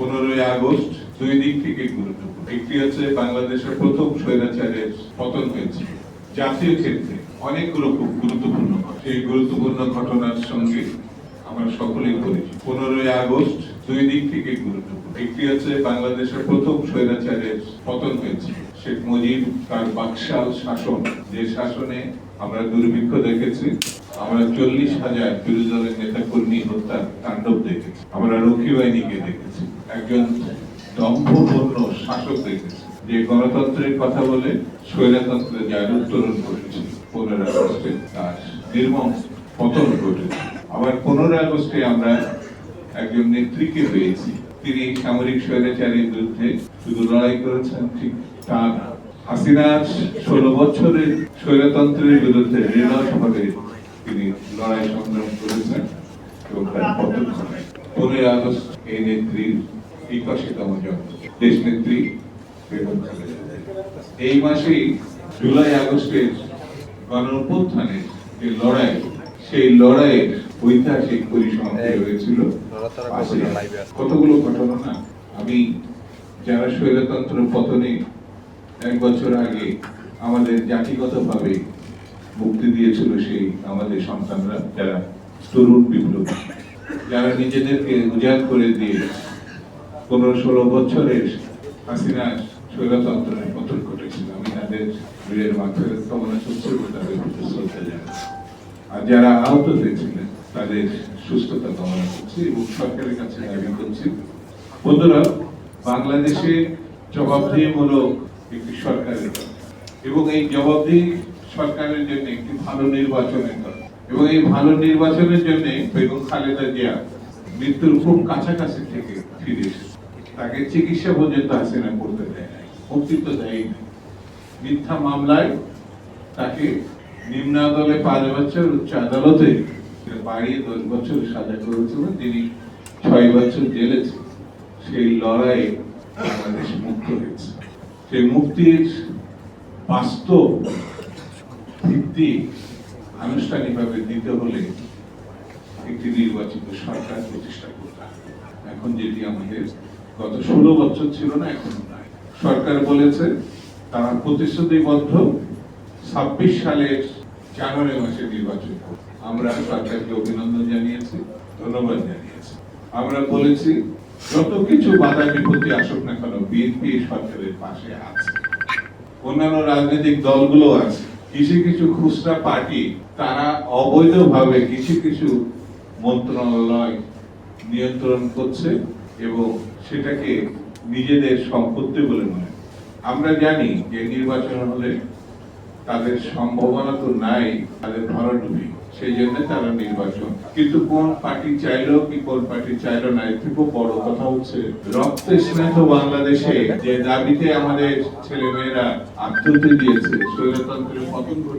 পনেরোই আগস্ট দুই দিক থেকে গুরুত্বপূর্ণ। একটি হচ্ছে বাংলাদেশের প্রথম স্বৈরাচারের পতন হয়েছে। জাতীয় ক্ষেত্রে গুরুত্বপূর্ণ সেই গুরুত্বপূর্ণ ঘটনার সঙ্গে আমরা সকলেই পরিচিত। পনেরোই আগস্ট দুই দিক থেকে গুরুত্বপূর্ণ। একটি হচ্ছে বাংলাদেশের প্রথম স্বৈরাচারের পতন হয়েছে। শেখ মুজিব তার বাকশাল শাসন, যে শাসনে আমরা দুর্ভিক্ষ দেখেছি আমরা চল্লিশ হাজার বিরোধী দলের নেতা কর্মী হত্যার তাণ্ডব দেখেছি। আমরা রক্ষী বাহিনীকে দেখেছি। একজন দম্ভপূর্ণ শাসক দেখেছি। যে গণতন্ত্রের কথা বলে স্বৈরতন্ত্রে যার উত্তরণ ঘটেছিল পনেরো আগস্টে তার নির্মম পতন ঘটেছে। আবার পনেরো আগস্টে আমরা একজন নেত্রীকে পেয়েছি। তিনি সামরিক স্বৈরাচারীর বিরুদ্ধে শুধু লড়াই করেছেন, ঠিক তা না হাসিনার ষোলো বছরের স্বৈরতন্ত্রের বিরুদ্ধে নিরসভাবে তিনি লড়াই সংগ্রাম করেছেন এবং তার পনেরোই আগস্ট এই নেত্রীর জন্ম। দেশ নেত্রী এই মাসেই জুলাই আগস্টের যে লড়াই, সেই লড়াইয়ের ঐতিহাসিক পরিসমাপ্তি হয়েছিল কতগুলো ঘটনা না? আমি যারা স্বৈরতন্ত্র পতনে এক বছর আগে আমাদের জাতিগতভাবে মুক্তি দিয়েছিল সেই আমাদের সন্তানরা যারা তরুণ বিপ্লবী। যারা নিজেদেরকে উজাড় করে দিয়ে পনেরো ষোলো বছরের হাসিনা স্বৈরতন্ত্রের পতন ঘটেছিল। আমি তাদের বীরের মাথায় কামনা করছি এবং তাদের প্রতি শ্রদ্ধা জানাচ্ছি। আর যারা আহত হয়েছিলেন, তাদের সুস্থতা কামনা করছি এবং সরকারের কাছে দাবি করছি। বন্ধুরা, বাংলাদেশে জবাবদিহিমূলক একটি সরকারের এবং এই জবাবদিহি সরকারের জন্য একটি ভালো নির্বাচনের দরকার এবং এই ভালো নির্বাচনের জন্য বেগম খালেদা জিয়া মৃত্যুর খুব কাছাকাছি থেকে ফিরে তাকে চিকিৎসা পর্যন্ত হাসিনা করতে দেয় নাই মুক্তি তো দেয়নি মিথ্যা মামলায় তাকে নিম্ন আদালতে পাঁচ বছর, উচ্চ আদালতে বাড়িয়ে দশ বছর সাজা করেছিল। তিনি ছয় বছর জেলে সেই লড়াইয়ে বাংলাদেশ মুক্ত হয়েছে। সেই মুক্তির বাস্তব ভিত্তি আনুষ্ঠানিকভাবে দিতে হলে একটি নির্বাচিত সরকার প্রতিষ্ঠা করতে এখন যেটি আমাদের গত ষোলো বছর ছিল না, এখন সরকার বলেছে, তারা প্রতিশ্রুতিবদ্ধ, ছাব্বিশ সালের জানুয়ারি মাসে নির্বাচন করবে। আমরা সরকারকে অভিনন্দন জানিয়েছি, ধন্যবাদ জানিয়েছি। আমরা বলেছি, যত কিছু বাধা বিপত্তি আসুক না কেন, বিএনপি সরকারের পাশে আছে। অন্যান্য রাজনৈতিক দলগুলো আছে। কিছু কিছু খুচরা পার্টি তারা অবৈধভাবে কিছু কিছু মন্ত্রণালয় নিয়ন্ত্রণ করছে এবং সেটাকে নিজেদের সম্পত্তি বলে মনে আমরা জানি যে নির্বাচন হলে তাদের সম্ভাবনা তো নাই, তাদের ভরাডুবি সেই জন্য তারা নির্বাচন। কিন্তু কোন পার্টি চাইলো কি কোন পার্টি চাইলো না, এর থেকেও বড় কথা হচ্ছে রক্ত স্নেহ বাংলাদেশে। যে দাবিতে আমাদের ছেলে মেয়েরা আত্মহত্যা দিয়েছে, স্বৈরতন্ত্রের পতন